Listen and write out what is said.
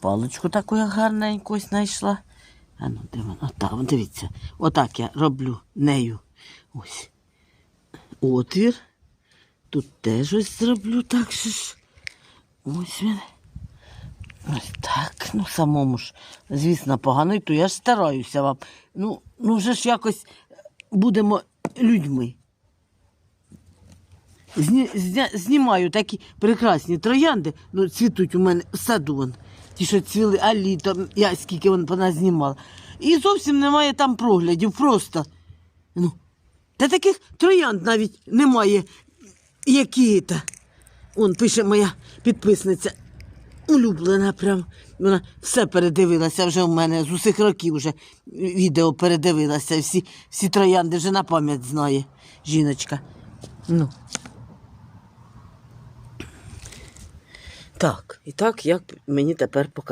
паличку таку я гарненьку знайшла. А ну, де вона? Там, дивіться. Отак я роблю нею. Ось. Отвір. Тут теж ось зроблю так же ж. Ось він. Ось так. Ну, самому ж, звісно, погано, то я ж стараюся вам. Ну, ну вже ж якось будемо людьми. Зні, зня, знімаю такі прекрасні троянди, ну цвітуть у мене в саду. Вон. Ті, що цвіли, а літом, я скільки вон вона знімала. І зовсім немає там проглядів, просто. Ну, та таких троянд навіть немає, які та. Он пише моя підписниця. Улюблена прям. Вона все передивилася вже в мене з усіх років вже відео передивилася. Всі, всі троянди вже на пам'ять знає жіночка. Ну. Так, і так, як мені тепер показати.